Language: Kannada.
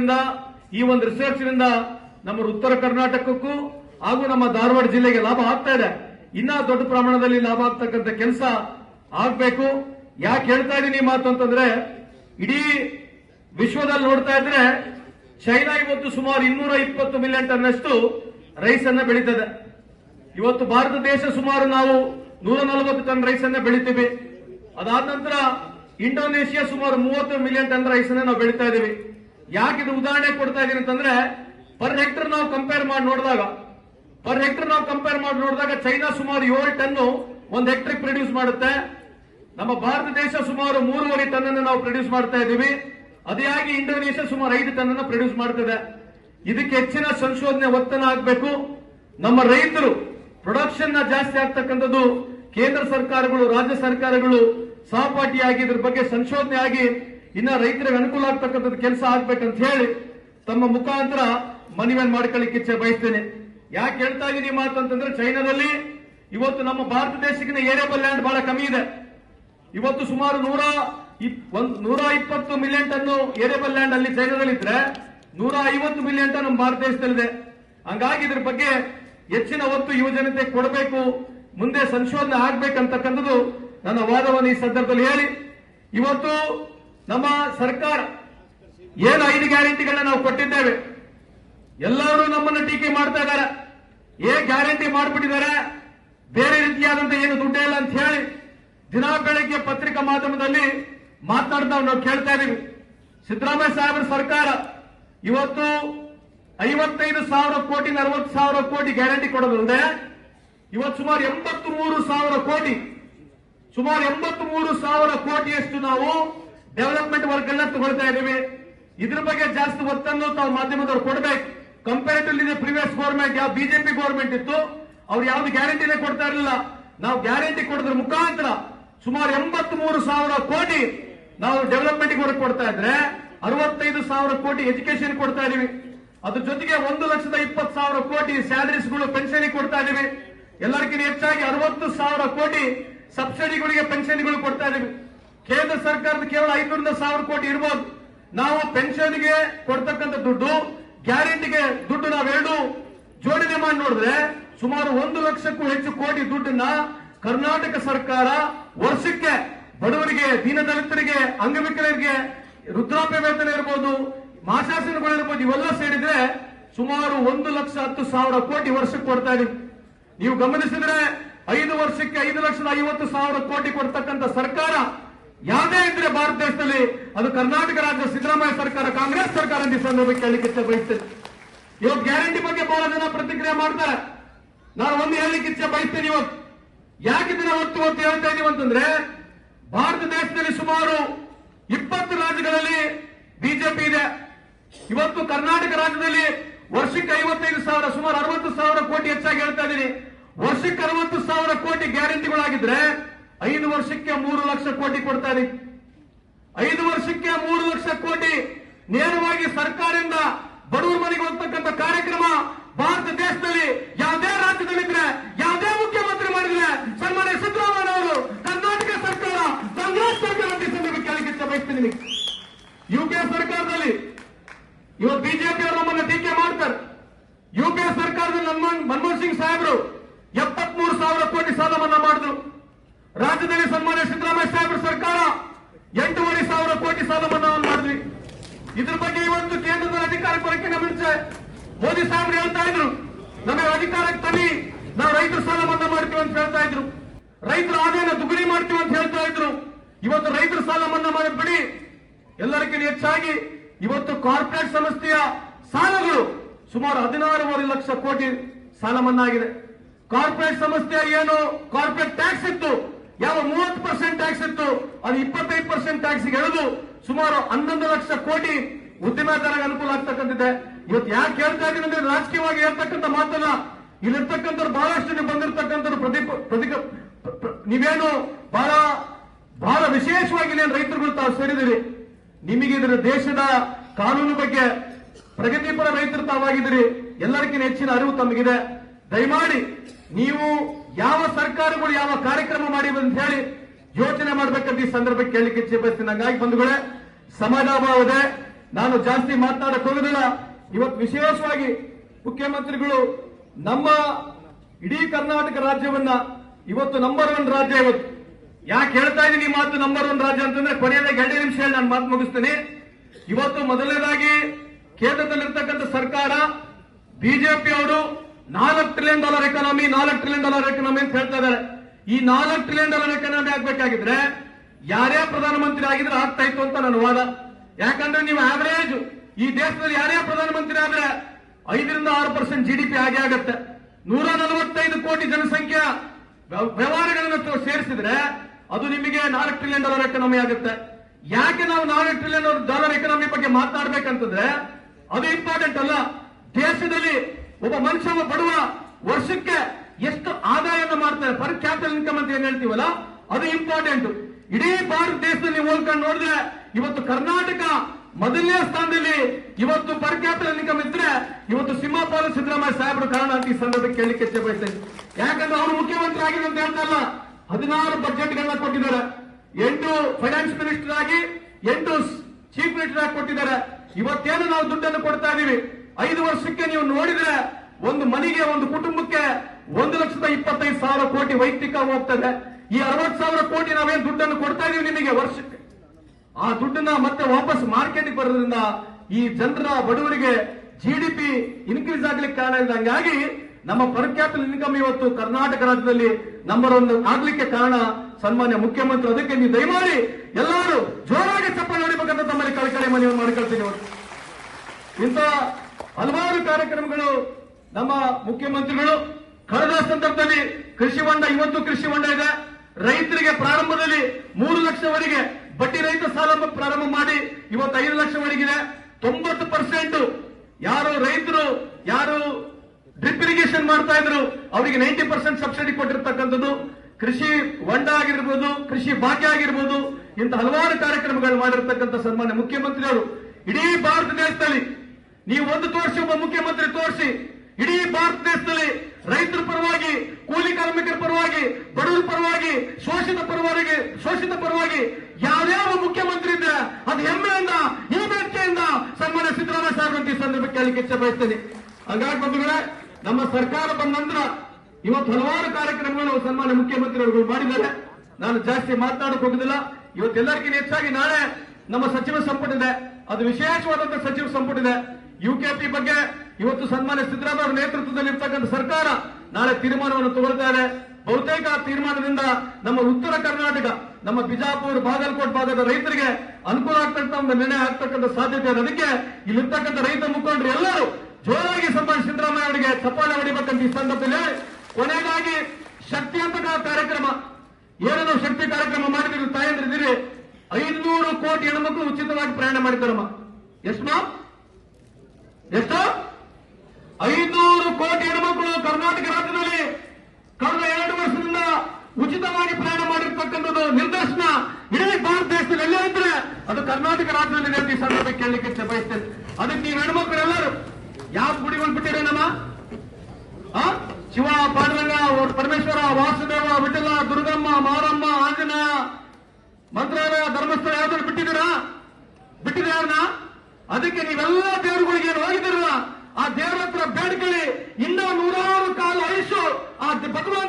ಇದರಿಂದ ಈ ಒಂದು ರಿಸರ್ಚ್ನಿಂದ ನಮ್ಮ ಉತ್ತರ ಕರ್ನಾಟಕಕ್ಕೂ ಹಾಗೂ ನಮ್ಮ ಧಾರವಾಡ ಜಿಲ್ಲೆಗೆ ಲಾಭ ಆಗ್ತಾ ಇದೆ. ಇನ್ನ ದೊಡ್ಡ ಪ್ರಮಾಣದಲ್ಲಿ ಲಾಭ ಆಗ್ತಕ್ಕಂಥ ಕೆಲಸ ಆಗ್ಬೇಕು. ಯಾಕೆ ಹೇಳ್ತಾ ಇದೀನಿ ಮಾತು ಅಂತಂದ್ರೆ, ಇಡೀ ವಿಶ್ವದಲ್ಲಿ ನೋಡ್ತಾ ಇದ್ರೆ ಚೈನಾ ಇವತ್ತು ಸುಮಾರು ಇನ್ನೂರ ಇಪ್ಪತ್ತು ಮಿಲಿಯನ್ ಟನ್ ಅಷ್ಟು ರೈಸ್ ಅನ್ನ ಬೆಳೀತದೆ. ಇವತ್ತು ಭಾರತ ದೇಶ ಸುಮಾರು ನಾವು ನೂರ ನಲವತ್ತು ಟನ್ ರೈಸ್ ಅನ್ನ ಬೆಳಿತೀವಿ. ಅದಾದ ನಂತರ ಇಂಡೋನೇಷಿಯಾ ಸುಮಾರು ಮೂವತ್ತು ಮಿಲಿಯನ್ ಟನ್ ರೈಸ್ ಅನ್ನ ನಾವು ಬೆಳೀತಾ ಇದೀವಿ. ಯಾಕೆ ಇದು ಉದಾಹರಣೆ ಕೊಡ್ತಾ ಇದ್ದೀನಿ ಅಂತಂದ್ರೆ ಪರ್ ಹೆಕ್ಟರ್ ನಾವು ಕಂಪೇರ್ ಮಾಡಿ ನೋಡಿದಾಗ ಪರ್ ಹೆಕ್ಟರ್ ನಾವು ಕಂಪೇರ್ ಮಾಡಿ ನೋಡಿದಾಗ ಚೈನಾ ಸುಮಾರು ಏಳು ಟನ್ ಒಂದು ಹೆಕ್ಟರ್ ಪ್ರೊಡ್ಯೂಸ್ ಮಾಡುತ್ತೆ. ನಮ್ಮ ಭಾರತ ದೇಶ ಸುಮಾರು ಮೂರುವರೆ ಟನ್ ಅನ್ನು ನಾವು ಪ್ರೊಡ್ಯೂಸ್ ಮಾಡ್ತಾ ಇದ್ದೀವಿ. ಅದೇ ಆಗಿ ಇಂಡೋನೇಷ್ಯಾ ಸುಮಾರು ಐದು ಟನ್ ಅನ್ನು ಪ್ರೊಡ್ಯೂಸ್ ಮಾಡ್ತದೆ. ಇದಕ್ಕೆ ಹೆಚ್ಚಿನ ಸಂಶೋಧನೆ ಒತ್ತನ ಆಗಬೇಕು ನಮ್ಮ ರೈತರು ಪ್ರೊಡಕ್ಷನ್ನ ಜಾಸ್ತಿ ಆಗ್ತಕ್ಕಂಥದ್ದು ಕೇಂದ್ರ ಸರ್ಕಾರಗಳು, ರಾಜ್ಯ ಸರ್ಕಾರಗಳು ಸಹಪಾಠಿಯಾಗಿ ಇದ್ರ ಬಗ್ಗೆ ಸಂಶೋಧನೆ ಆಗಿ ಇನ್ನ ರೈತರಿಗೆ ಅನುಕೂಲ ಆಗ್ತಕ್ಕಂಥದ್ದು ಕೆಲಸ ಆಗ್ಬೇಕಂತ ಹೇಳಿ ತಮ್ಮ ಮುಖಾಂತರ ಮನವಿಯನ್ನು ಮಾಡ್ಕೊಳ್ಳಿಕ್ಕೆ ಇಚ್ಛೆ ಬಯಸ್ತೇನೆ. ಯಾಕೆ ಹೇಳ್ತಾ ಇದೀನಿ ಮಾತು ಅಂತಂದ್ರೆ ಚೈನಾದಲ್ಲಿ ಇವತ್ತು ನಮ್ಮ ಭಾರತ ದೇಶಕ್ಕಿಂತ ಏರಿಯಬಲ್ ಲ್ಯಾಂಡ್ ಬಹಳ ಕಮ್ಮಿ ಇದೆ. ಇವತ್ತು ಸುಮಾರು ನೂರ ನೂರ ಇಪ್ಪತ್ತು ಮಿಲಿಯನ್ ಟನ್ ಏರಿಯಬಲ್ ಲ್ಯಾಂಡ್ ಅಲ್ಲಿ ಚೈನಾದಲ್ಲಿ ಇದ್ರೆ ನೂರ ಐವತ್ತು ಮಿಲಿಯನ್ ಟನ್ ನಮ್ಮ ಭಾರತ ದೇಶದಲ್ಲಿದೆ. ಹಂಗಾಗಿ ಇದ್ರ ಬಗ್ಗೆ ಹೆಚ್ಚಿನ ಒತ್ತು ಯುವ ಜನತೆ ಕೊಡಬೇಕು, ಮುಂದೆ ಸಂಶೋಧನೆ ಆಗ್ಬೇಕಂತಕ್ಕಂಥದ್ದು ನನ್ನ ವಾದವನ್ನು ಈ ಸಂದರ್ಭದಲ್ಲಿ ಹೇಳಿ. ಇವತ್ತು ನಮ್ಮ ಸರ್ಕಾರ ಏನು ಐದು ಗ್ಯಾರಂಟಿಗಳನ್ನ ನಾವು ಕೊಟ್ಟಿದ್ದೇವೆ, ಎಲ್ಲರೂ ನಮ್ಮನ್ನ ಟೀಕೆ ಮಾಡ್ತಾ ಇದ್ದಾರೆ. ಏ ಗ್ಯಾರಂಟಿ ಮಾಡಿಬಿಟ್ಟಿದ್ದಾರೆ, ಬೇರೆ ರೀತಿಯಾದಂತ ಏನು ದುಡ್ಡೇ ಇಲ್ಲ ಅಂತ ಹೇಳಿ ದಿನಾ ಬೆಳಗ್ಗೆ ಪತ್ರಿಕಾ ಮಾಧ್ಯಮದಲ್ಲಿ ಮಾತನಾಡ್ತಾ ನಾವು ಕೇಳ್ತಾ ಇದೀವಿ ಸಿದ್ದರಾಮಯ್ಯ ಸಾಹೇಬರ ಸರ್ಕಾರ ಇವತ್ತು ಐವತ್ತೈದು ಸಾವಿರ ಕೋಟಿ ಅರವತ್ತು ಸಾವಿರ ಕೋಟಿ ಗ್ಯಾರಂಟಿ ಕೊಡೋದಲ್ಲದೆ ಇವತ್ತು ಸುಮಾರು ಎಂಬತ್ತು ಮೂರು ಸಾವಿರ ಕೋಟಿ, ಸುಮಾರು ಎಂಬತ್ತು ಮೂರು ಸಾವಿರ ಕೋಟಿಯಷ್ಟು ನಾವು ಡೆವಲಪ್ಮೆಂಟ್ ವರ್ಕ್ ಅನ್ನ ತಗೊಳ್ತಾ ಇದ್ದೀವಿ. ಇದ್ರ ಬಗ್ಗೆ ಜಾಸ್ತಿ ಒತ್ತನ್ನು ತಾವು ಮಾಧ್ಯಮದವ್ರು ಕೊಡಬೇಕು. ಕಂಪೇರಿಟಿವ್ಲಿ ಪ್ರಿವಿಯಸ್ ಗೌರ್ಮೆಂಟ್ ಯಾವ ಬಿಜೆಪಿ ಗೌರ್ಮೆಂಟ್ ಇತ್ತು, ಅವ್ರು ಯಾವ್ದು ಗ್ಯಾರಂಟಿನೇ ಕೊಡ್ತಾ ಇರಲಿಲ್ಲ. ನಾವು ಗ್ಯಾರಂಟಿ ಕೊಡೋದ್ರ ಮುಖಾಂತರ ಸುಮಾರು ಎಂಬತ್ ಮೂರು ಸಾವಿರ ಕೋಟಿ ನಾವು ಡೆವಲಪ್ಮೆಂಟ್ ವರ್ಕ್ ಕೊಡ್ತಾ ಇದ್ರೆ, ಅರವತ್ತೈದು ಸಾವಿರ ಕೋಟಿ ಎಜುಕೇಶನ್ ಕೊಡ್ತಾ ಇದೀವಿ ಅದ್ರ ಜೊತೆಗೆ ಒಂದು ಲಕ್ಷದ ಇಪ್ಪತ್ತು ಸಾವಿರ ಕೋಟಿ ಸ್ಯಾಲರೀಸ್ಗಳು ಪೆನ್ಷನ್ ಕೊಡ್ತಾ ಇದೀವಿ ಎಲ್ಲರಿಗಿಂತ ಹೆಚ್ಚಾಗಿ ಅರವತ್ತು ಸಾವಿರ ಕೋಟಿ ಸಬ್ಸಿಡಿಗಳಿಗೆ ಪೆನ್ಷನ್ಗಳು ಕೊಡ್ತಾ ಇದೀವಿ ಕೇಂದ್ರ ಸರ್ಕಾರದ ಕೇವಲ ಐನೂರಿಂದ ಸಾವಿರ ಕೋಟಿ ಇರ್ಬೋದು. ನಾವು ಪೆನ್ಷನ್ಗೆ ಕೊಡ್ತಕ್ಕಂಥ ದುಡ್ಡು, ಗ್ಯಾರಂಟಿಗೆ ದುಡ್ಡು ನಾವೆರಡು. ಜೋಡಣೆ ಮಾಡಿ ನೋಡಿದ್ರೆ ಸುಮಾರು ಒಂದು ಲಕ್ಷಕ್ಕೂ ಹೆಚ್ಚು ಕೋಟಿ ದುಡ್ಡನ್ನ ಕರ್ನಾಟಕ ಸರ್ಕಾರ ವರ್ಷಕ್ಕೆ ಬಡವರಿಗೆ, ದೀನದಲಿತರಿಗೆ, ಅಂಗವಿಕಲರಿಗೆ ರುದ್ರಾಪ್ಯ ವೇತನ ಇರ್ಬೋದು ಮಾಶಾಸನಗಳಿರ್ಬೋದು ಇವೆಲ್ಲ ಸೇರಿದ್ರೆ ಸುಮಾರು ಒಂದು ಲಕ್ಷ ಹತ್ತು ಸಾವಿರ ಕೋಟಿ ವರ್ಷಕ್ಕೆ ಕೊಡ್ತಾ ಇದೀವಿ. ನೀವು ಗಮನಿಸಿದ್ರೆ ಐದು ವರ್ಷಕ್ಕೆ ಐದು ಲಕ್ಷದ ಐವತ್ತು ಸಾವಿರ ಕೋಟಿ ಕೊಡ್ತಕ್ಕಂಥ ಸರ್ಕಾರ ಯಾವುದೇ ಇದ್ರೆ ಭಾರತ ದೇಶದಲ್ಲಿ ಅದು ಕರ್ನಾಟಕ ರಾಜ್ಯ ಸಿದ್ದರಾಮಯ್ಯ ಸರ್ಕಾರ, ಕಾಂಗ್ರೆಸ್ ಸರ್ಕಾರ ಈ ಸಂದರ್ಭ ಕೇಳಲಿಕ್ಕೆ ಬಯಸ್ತೇನೆ. ಇವತ್ತು ಗ್ಯಾರಂಟಿ ಬಗ್ಗೆ ಬಹಳ ಜನ ಪ್ರತಿಕ್ರಿಯೆ ಮಾಡ್ತಾರೆ. ನಾನು ಒಂದು ಹೇಳಲಿಕ್ಕೆ ಬಯಸ್ತೇನೆ ಇವತ್ತು. ಯಾಕೆ ಇದನ್ನ ಒತ್ತು ಒತ್ತು ಹೇಳ್ತಾ ಇದೀವಿ ಅಂತಂದ್ರೆ, ಭಾರತ ದೇಶದಲ್ಲಿ ಸುಮಾರು ಇಪ್ಪತ್ತು ರಾಜ್ಯಗಳಲ್ಲಿ ಬಿಜೆಪಿ ಇದೆ. ಇವತ್ತು ಕರ್ನಾಟಕ ರಾಜ್ಯದಲ್ಲಿ ವರ್ಷಕ್ಕೆ ಐವತ್ತೈದು ಸಾವಿರ, ಸುಮಾರು ಅರವತ್ತು ಸಾವಿರ ಕೋಟಿ ಹೆಚ್ಚಾಗಿ ಹೇಳ್ತಾ ಇದ್ದೀನಿ ವರ್ಷಕ್ಕೆ ಅರವತ್ತು ಸಾವಿರ ಕೋಟಿ ಗ್ಯಾರಂಟಿಗಳಾಗಿದ್ರೆ ಐದು ವರ್ಷಕ್ಕೆ ಮೂರು ಲಕ್ಷ ಕೋಟಿ ಕೊಡ್ತಾ ಇದೀವಿ ಐದು ವರ್ಷಕ್ಕೆ ಮೂರು ಲಕ್ಷ ಕೋಟಿ ನೇರವಾಗಿ ಸರ್ಕಾರದಿಂದ ಬಡವರ ಮನೆಗೆ ಹೋಗ್ತಕ್ಕಂಥ ಕಾರ್ಯಕ್ರಮ ಭಾರತ ದೇಶದಲ್ಲಿ ಯಾವುದೇ ರಾಜ್ಯದಲ್ಲಿದ್ರೆ, ಯಾವುದೇ ಮುಖ್ಯಮಂತ್ರಿ ಮಾಡಿದ್ರೆ ಸನ್ಮಾನ್ಯ ಸಿದ್ದರಾಮಯ್ಯ ಅವರು ಕರ್ನಾಟಕ ಸರ್ಕಾರ ಕಾಂಗ್ರೆಸ್ ಸರ್ಕಾರ ಸಂದರ್ಭಕ್ಕೆ ಕೇಳಲಿಕ್ಕೆ ಬಯಸ್ತೀನಿ ಯುಕೆ ಸರ್ಕಾರದಲ್ಲಿ ಇವತ್ತು ಬಿಜೆಪಿ ಅವರು ನಮ್ಮನ್ನ ಟೀಕೆ ಮಾಡ್ತಾರೆ. ಯುಪಿಎ ಸರ್ಕಾರದಲ್ಲಿ ನಮ್ಮ ಮನಮೋಹನ್ ಸಿಂಗ್ ಸಾಹೇಬರು ಎಪ್ಪತ್ಮೂರು ಸಾವಿರ ಕೋಟಿ ಸಾಲ ಮನ್ನಾ ಮಾಡಿದ್ರು. ರಾಜ್ಯದಲ್ಲಿ ಸನ್ಮಾನ್ಯ ಸಿದ್ದರಾಮಯ್ಯ ಸಾಹೇಬರ ಸರ್ಕಾರ ಎಂಟೂವರೆ ಸಾವಿರ ಕೋಟಿ ಸಾಲ ಮನ್ನಾವನ್ನು ಮಾಡಿದ್ವಿ. ಇದ್ರ ಬಗ್ಗೆ ಇವತ್ತು ಕೇಂದ್ರದ ಅಧಿಕಾರ ಬರೋಕ್ಕಿಂತ ಮುಂಚೆ ಮೋದಿ ಸಾಹೇಬರು ಹೇಳ್ತಾ ಇದ್ರು, ನಮಗೆ ಅಧಿಕಾರಕ್ಕೆ ತನ್ನಿ, ನಾವು ರೈತರ ಸಾಲ ಮನ್ನಾ ಮಾಡ್ತೀವಿ ಅಂತ ಹೇಳ್ತಾ ಇದ್ರು. ರೈತರ ಆದಾಯನ ದುಗುಣಿ ಮಾಡ್ತೀವಿ ಅಂತ ಹೇಳ್ತಾ ಇದ್ರು. ಇವತ್ತು ರೈತರ ಸಾಲ ಮನ್ನಾ ಮಾಡಿ ಬಿಡಿ. ಎಲ್ಲರಿಗಿಂತ ಹೆಚ್ಚಾಗಿ ಇವತ್ತು ಕಾರ್ಪೊರೇಟ್ ಸಂಸ್ಥೆಯ ಸಾಲಗಳು ಸುಮಾರು ಹದಿನಾರೂವರೆ ಲಕ್ಷ ಕೋಟಿ ಸಾಲ ಮನ್ನಾ ಆಗಿದೆ. ಕಾರ್ಪೊರೇಟ್ ಸಂಸ್ಥೆಯ ಏನು, ಕಾರ್ಪೊರೇಟ್ ಟ್ಯಾಕ್ಸ್ ಇತ್ತು ಯಾವ ಮೂವತ್ತು ಪರ್ಸೆಂಟ್ ಟ್ಯಾಕ್ಸ್ ಇತ್ತು, ಅದು ಇಪ್ಪತ್ತೈದು ಪರ್ಸೆಂಟ್ ಟ್ಯಾಕ್ಸ್ ಎಳೆದು ಸುಮಾರು ಹನ್ನೊಂದು ಲಕ್ಷ ಕೋಟಿ ಉದ್ದಿಮೆದಾರರಿಗೆ ಅನುಕೂಲ ಆಗ್ತಕ್ಕಂಥದ್ದೆ ಇವತ್ತು ಯಾಕೆ ಹೇಳ್ತಾ ಇದ್ದೀನಿ ಅಂದ್ರೆ ರಾಜಕೀಯವಾಗಿ ಹೇಳ್ತಕ್ಕಂಥ ಮಾತಲ್ಲ. ಇಲ್ಲಿರ್ತಕ್ಕಂಥವ್ರು ಬಹಳಷ್ಟು ನೀವು ಬಂದಿರತಕ್ಕಂಥ ಪ್ರದೀಪ ಪ್ರತಿಕ ಪ್ರ- ಪ್ರ- ನೀವೇನು ಬಹಳ ಬಹಳ ವಿಶೇಷವಾಗಿ ನೀವು ರೈತರುಗಳು ತಾವು ಸೇರಿದಿರಿ ನಿಮಗೆ ಇದರ ದೇಶದ ಕಾನೂನು ಬಗ್ಗೆ ಪ್ರಗತಿಪರ ರೈತರು ತಾವಾಗಿದ್ದೀರಿ. ಎಲ್ಲರಿಗಿಂತ ಹೆಚ್ಚಿನ ಅರಿವು ತಮಗಿದೆ. ದಯಮಾಡಿ ನೀವು ಯಾವ ಸರ್ಕಾರಗಳು ಯಾವ ಕಾರ್ಯಕ್ರಮ ಮಾಡಿವೆ ಅಂತ ಹೇಳಿ ಯೋಚನೆ ಮಾಡ್ಬೇಕಂತ ಈ ಸಂದರ್ಭಕ್ಕೆ ಕೇಳಲಿಕ್ಕೆ ಇಚ್ಛೆ ಬಯಸ್ತೀನಿ. ಹಂಗಾಗಿ ಬಂಧುಗಳೇ ಸಮಾಜ ಇದೆ ನಾನು ಜಾಸ್ತಿ ಮಾತನಾಡಕ್ ಹೋಗುದಿಲ್ಲ. ಇವತ್ತು ವಿಶೇಷವಾಗಿ ಮುಖ್ಯಮಂತ್ರಿಗಳು ನಮ್ಮ ಇಡೀ ಕರ್ನಾಟಕ ರಾಜ್ಯವನ್ನ ಇವತ್ತು ನಂಬರ್ ಒನ್ ರಾಜ್ಯ ಇವತ್ತು. ಯಾಕೆ ಹೇಳ್ತಾ ಇದ್ದೀನಿ ಮಾತು ನಂಬರ್ ಒನ್ ರಾಜ್ಯ ಅಂತಂದ್ರೆ ಕೊನೆಯದಾಗಿ ಎರಡೇ ನಿಮಿಷ ಹೇಳಿ ನಾನು ಮಾತು ಮುಗಿಸ್ತೀನಿ. ಇವತ್ತು ಮೊದಲನೇದಾಗಿ ಕೇಂದ್ರದಲ್ಲಿರ್ತಕ್ಕಂಥ ಸರ್ಕಾರ ಬಿಜೆಪಿ ಅವರು ನಾಲ್ಕು ಟ್ರಿಲಿಯನ್ ಡಾಲರ್ ಎಕಾನಮಿ ನಾಲ್ಕು ಟ್ರಿಲಿಯನ್ ಡಾಲರ್ ಎಕಾನಮಿ ಅಂತ ಹೇಳ್ತಾ ಇದ್ದಾರೆ. ಈ ನಾಲ್ಕು ಟ್ರಿಲಿಯನ್ ಡಾಲರ್ ಎಕಾನಮಿ ಆಗ್ಬೇಕಾಗಿದ್ರೆ ಯಾರೇ ಪ್ರಧಾನಮಂತ್ರಿ ಆಗಿದ್ರೆ ಆಗ್ತಾ ಇತ್ತು ಅಂತ ನನ್ನ ವಾದ. ಯಾಕಂದ್ರೆ ನೀವು ಆವರೇಜ್ ಈ ದೇಶದಲ್ಲಿ ಯಾರೇ ಪ್ರಧಾನಮಂತ್ರಿ ಆದ್ರೆ ಐದರಿಂದ ಆರು ಪರ್ಸೆಂಟ್ ಜಿಡಿಪಿ ಆಗೇ ಆಗತ್ತೆ. ನೂರ ನಲವತ್ತೈದು ಕೋಟಿ ಜನಸಂಖ್ಯೆ ವ್ಯ- ವ್ಯವಹಾರಗಳನ್ನು ಸೇರಿಸಿದ್ರೆ ಅದು ನಿಮಗೆ ನಾಲ್ಕು ಟ್ರಿಲಿಯನ್ ಡಾಲರ್ ಎಕಾನಮಿ ಆಗುತ್ತೆ. ಯಾಕೆ ನಾವು ನಾಲ್ಕು ಟ್ರಿಲಿಯನ್ ಡಾಲರ್ ಎಕಾನಮಿ ಬಗ್ಗೆ ಮಾತಾಡ್ಬೇಕಂತಂದ್ರೆ ಅದು ಇಂಪಾರ್ಟೆಂಟ್ ಅಲ್ಲ. ದೇಶದಲ್ಲಿ ಒಬ್ಬ ಮನುಷ್ಯ ಬಡುವ ವರ್ಷಕ್ಕೆ ಎಷ್ಟು ಆದಾಯನ ಮಾಡ್ತಾರೆ? ಪರ್ ಕ್ಯಾಪಿಟಲ್ ಇನ್ಕಮ್ ಅಂತ ಏನ್ ಹೇಳ್ತೀವಲ್ಲ? ಅದು ಇಂಪಾರ್ಟೆಂಟ್ ಇಡೀ ಭಾರತ ದೇಶದಲ್ಲಿ ಹೋಲ್ಕೊಂಡು ನೋಡಿದ್ರೆ, ಇವತ್ತು ಕರ್ನಾಟಕ ಮೊದಲನೇ ಸ್ಥಾನದಲ್ಲಿ ಇವತ್ತು ಪರ್ ಕ್ಯಾಪಿಟಲ್ ಇನ್ಕಮ್ ಇದ್ರೆ, ಇವತ್ತು ಸಿಂಹಪಾಲ ಸಿದ್ದರಾಮಯ್ಯ ಸಾಹೇಬರು ಕಾರಣ ಅಂತ ಈ ಸಂದರ್ಭಕ್ಕೆ ಕೇಳಲಿಕ್ಕೆ ಇಚ್ಛೆ ಬಯಸ್ತೇನೆ ಯಾಕಂದ್ರೆ ಅವರು ಮುಖ್ಯಮಂತ್ರಿ ಆಗಿದೆ ಅಂತ ಹೇಳ್ತಲ್ಲ ಹದಿನಾರು ಬಜೆಟ್ಗಳನ್ನ ಕೊಟ್ಟಿದ್ದಾರೆ. ಎಂಟು ಫೈನಾನ್ಸ್ ಮಿನಿಸ್ಟರ್ ಆಗಿ, ಎಂಟು ಚೀಫ್ ಮಿನಿಸ್ಟರ್ ಆಗಿ ಕೊಟ್ಟಿದ್ದಾರೆ. ಇವತ್ತೇನು ನಾವು ದುಡ್ಡನ್ನು ಕೊಡ್ತಾ ಇದೀವಿ? ಐದು ವರ್ಷಕ್ಕೆ ನೀವು ನೋಡಿದ್ರೆ ಒಂದು ಮನೆಗೆ, ಒಂದು ಕುಟುಂಬಕ್ಕೆ ಒಂದು ಲಕ್ಷದ ಇಪ್ಪತ್ತೈದು ಸಾವಿರ ಕೋಟಿ ವೈಯಕ್ತಿಕ ಹೋಗ್ತದೆ. ಈ ಅರವತ್ತು ಸಾವಿರ ಕೋಟಿ ನಾವೇನು ದುಡ್ಡನ್ನು ಕೊಡ್ತಾ ಇದೀವಿ ನಿಮಗೆ ವರ್ಷಕ್ಕೆ? ಆ ದುಡ್ಡನ್ನ ಮತ್ತೆ ವಾಪಸ್ ಮಾರ್ಕೆಟ್ಗೆ ಬರೋದ್ರಿಂದ ಈ ಜನರ ಬಡವರಿಗೆ ಜಿಡಿಪಿ ಇನ್ಕ್ರೀಸ್ ಆಗ್ಲಿಕ್ಕೆ ಕಾರಣ ಇಲ್ಲ. ಹಂಗಾಗಿ ನಮ್ಮ ಪರ್ ಇನ್ಕಮ್ ಇವತ್ತು ಕರ್ನಾಟಕ ರಾಜ್ಯದಲ್ಲಿ ನಂಬರ್ ಒಂದು ಆಗ್ಲಿಕ್ಕೆ ಕಾರಣ ಸನ್ಮಾನ್ಯ ಮುಖ್ಯಮಂತ್ರಿ. ಅದಕ್ಕೆ ನೀವು ದಯಮಾಡಿ ಎಲ್ಲರೂ ಜೋರಾಗಿ ಚಪ್ಪಾಳೆ ಹೊಡಿಬೇಕಂತ ತಮ್ಮಲ್ಲಿ ಕಳಕಳಿ ಮನವಿ ಮಾಡ್ಕೊಳ್ತೀನಿ. ಇಂಥ ಹಲವಾರು ಕಾರ್ಯಕ್ರಮಗಳು ನಮ್ಮ ಮುಖ್ಯಮಂತ್ರಿಗಳು. ಕಳೆದ ಸಂದರ್ಭದಲ್ಲಿ ಕೃಷಿ ಹೊಂಡ, ಇವತ್ತು ಕೃಷಿ ಹೊಂಡ ಇದೆ. ರೈತರಿಗೆ ಪ್ರಾರಂಭದಲ್ಲಿ ಮೂರು ಲಕ್ಷವರೆಗೆ ಬಡ್ಡಿ ರೈತ ಸಾಲ ಪ್ರಾರಂಭ ಮಾಡಿ ಇವತ್ತು ಐದು ಲಕ್ಷವರೆಗಿದೆ. ತೊಂಬತ್ತು ಪರ್ಸೆಂಟ್ ಯಾರು ರೈತರು, ಯಾರು ಡ್ರಿಪ್ ಇರಿಗೇಷನ್ ಮಾಡ್ತಾ ಇದ್ರು, ಅವರಿಗೆ ನೈಂಟಿ ಪರ್ಸೆಂಟ್ ಸಬ್ಸಿಡಿ ಕೊಟ್ಟಿರ್ತಕ್ಕಂಥದ್ದು. ಕೃಷಿ ಹೊಂಡ ಆಗಿರ್ಬೋದು, ಕೃಷಿ ಬಾಕಿ ಆಗಿರ್ಬೋದು, ಇಂಥ ಹಲವಾರು ಕಾರ್ಯಕ್ರಮಗಳು ಮಾಡಿರ್ತಕ್ಕಂಥ ಸನ್ಮಾನ್ಯ ಮುಖ್ಯಮಂತ್ರಿಯವರು. ಇಡೀ ಭಾರತ ದೇಶದಲ್ಲಿ ನೀವು ಒಂದು ತೋರಿಸಿ, ಒಬ್ಬ ಮುಖ್ಯಮಂತ್ರಿ ತೋರಿಸಿ. ಇಡೀ ಭಾರತ ದೇಶದಲ್ಲಿ ರೈತರ ಪರವಾಗಿ, ಕೂಲಿ ಕಾರ್ಮಿಕರ ಪರವಾಗಿ, ಬಡವರ ಪರವಾಗಿ, ಶೋಷಿತ ಪರವಾಗಿ ಶೋಷಿತ ಪರವಾಗಿ ಯಾವ್ಯಾವ ಮುಖ್ಯಮಂತ್ರಿ ಇದ್ರೆ ಅದು ಹೆಮ್ಮೆಯಿಂದ ಈ ವ್ಯಕ್ತಿಯಿಂದ ಸನ್ಮಾನ್ಯ ಸಿದ್ದರಾಮಯ್ಯ ಸಾಹೇಬ್ ಅಂತ ಈ ಸಂದರ್ಭಕ್ಕೆ ಕೇಳಲಿಕ್ಕೆ ಇಚ್ಛೆ ಬಯಸ್ತೇನೆ. ಹಂಗಾಗಿ ಬಂಧುಗಳೇ, ನಮ್ಮ ಸರ್ಕಾರ ಬಂದ ನಂತರ ಇವತ್ತು ಹಲವಾರು ಕಾರ್ಯಕ್ರಮಗಳು ಸನ್ಮಾನ್ಯ ಮುಖ್ಯಮಂತ್ರಿ ಅವರುಗಳು ಮಾಡಿದ್ದಾರೆ. ನಾನು ಜಾಸ್ತಿ ಮಾತನಾಡಕ್ ಹೋಗುದಿಲ್ಲ. ಇವತ್ತೆಲ್ಲರಿಗಿಂತ ಹೆಚ್ಚಾಗಿ ನಾಳೆ ನಮ್ಮ ಸಚಿವ ಸಂಪುಟ ಇದೆ. ಅದು ವಿಶೇಷವಾದಂತಹ ಸಚಿವ ಸಂಪುಟ ಇದೆ. ಯುಕೆಪಿ ಬಗ್ಗೆ ಇವತ್ತು ಸನ್ಮಾನ್ಯ ಸಿದ್ದರಾಮಯ್ಯ ಅವರ ನೇತೃತ್ವದಲ್ಲಿ ಇರ್ತಕ್ಕಂಥ ಸರ್ಕಾರ ನಾಳೆ ತೀರ್ಮಾನವನ್ನು ತಗೊಳ್ತಾ ಇದೆ ಬಹುತೇಕ ತೀರ್ಮಾನದಿಂದ ನಮ್ಮ ಉತ್ತರ ಕರ್ನಾಟಕ, ನಮ್ಮ ಬಿಜಾಪುರ, ಬಾಗಲಕೋಟ್ ಭಾಗದ ರೈತರಿಗೆ ಅನುಕೂಲ ಆಗ್ತಕ್ಕಂಥ ಒಂದು ನಿರ್ಣಯ ಆಗ್ತಕ್ಕಂಥ ಸಾಧ್ಯತೆ ಅದಕ್ಕೆ ಇಲ್ಲಿರ್ತಕ್ಕಂಥ ರೈತ ಮುಖಂಡರು ಎಲ್ಲರೂ ಜೋರಾಗಿ ಸನ್ಮಾನ್ಯ ಸಿದ್ದರಾಮಯ್ಯ ಅವರಿಗೆ ಚಪ್ಪಾಳೆ ಹೊಡಿಬೇಕಂತ ಈ ಸಂದರ್ಭದಲ್ಲಿ ಕೊನೆಯದಾಗಿ ಶಕ್ತಿ ಅಂತ ಕಾರ್ಯಕ್ರಮ. ಏನು ಶಕ್ತಿ ಕಾರ್ಯಕ್ರಮ ಮಾಡಿದ್ರು ತಾಯಂದ್ರಿದ್ದೀರಿ. ಐನೂರು ಕೋಟಿ ಹೆಣ್ಮಕ್ಳು ಉಚಿತವಾಗಿ ಪ್ರಯಾಣ ಮಾಡಿದ್ದಾರಮ್ಮ ಎಷ್ಟು ಮಾ ಎಷ್ಟು ಐನೂರು ಕೋಟಿ ಹೆಣ್ಮಕ್ಳು ಕರ್ನಾಟಕ ರಾಜ್ಯದಲ್ಲಿ ಕಳೆದ ಎರಡು ವರ್ಷದಿಂದ ಉಚಿತವಾಗಿ ಪ್ರಯಾಣ ಮಾಡಿರ್ತಕ್ಕಂಥದ್ದು ನಿರ್ದೇಶನ ಇಡೀ ಭಾರತ ದೇಶದಲ್ಲಿ ಎಲ್ಲೇ ಇದ್ರೆ ಅದು ಇದೆ ಅಂತ ಈ ಕೇಳಲಿಕ್ಕೆ ಬಯಸ್ತೇನೆ ಅದಕ್ಕೆ ನೀವು ಹೆಣ್ಮಕ್ಳೆಲ್ಲರೂ ಯಾವ ಗುಡಿಗಳು ಬಿಟ್ಟಿರೇನಮ್ಮ ಆ? ಶಿವ, ಪಾಂಡುರಂಗ ಪರಮೇಶ್ವರ, ವಾಸುದೇವ, ವಿಠಲ, ದುರ್ಗಮ್ಮ, ಮಾರಮ್ಮ, ಆಂಜನೇಯ, ಮಂತ್ರಾಲಯ, ಧರ್ಮಸ್ಥಳ ಯಾವ್ದಾದ್ರು ಬಿಟ್ಟಿದ್ದೀರಾ? ಬಿಟ್ಟಿದ್ದೀರ ಅದಕ್ಕೆ ನೀವೆಲ್ಲ ದೇವರುಗಳಿಗೆ ಏನು ಹೋಗಿದ್ದೀರಲ್ಲ? ಆ ದೇವರ ಹತ್ರ ಬೇಡ್ಕೊಳ್ಳಿ. ಇನ್ನೂ ನೂರಾರು ಕಾಲ ಆಯುಷು ಆ ಭಗವಂತ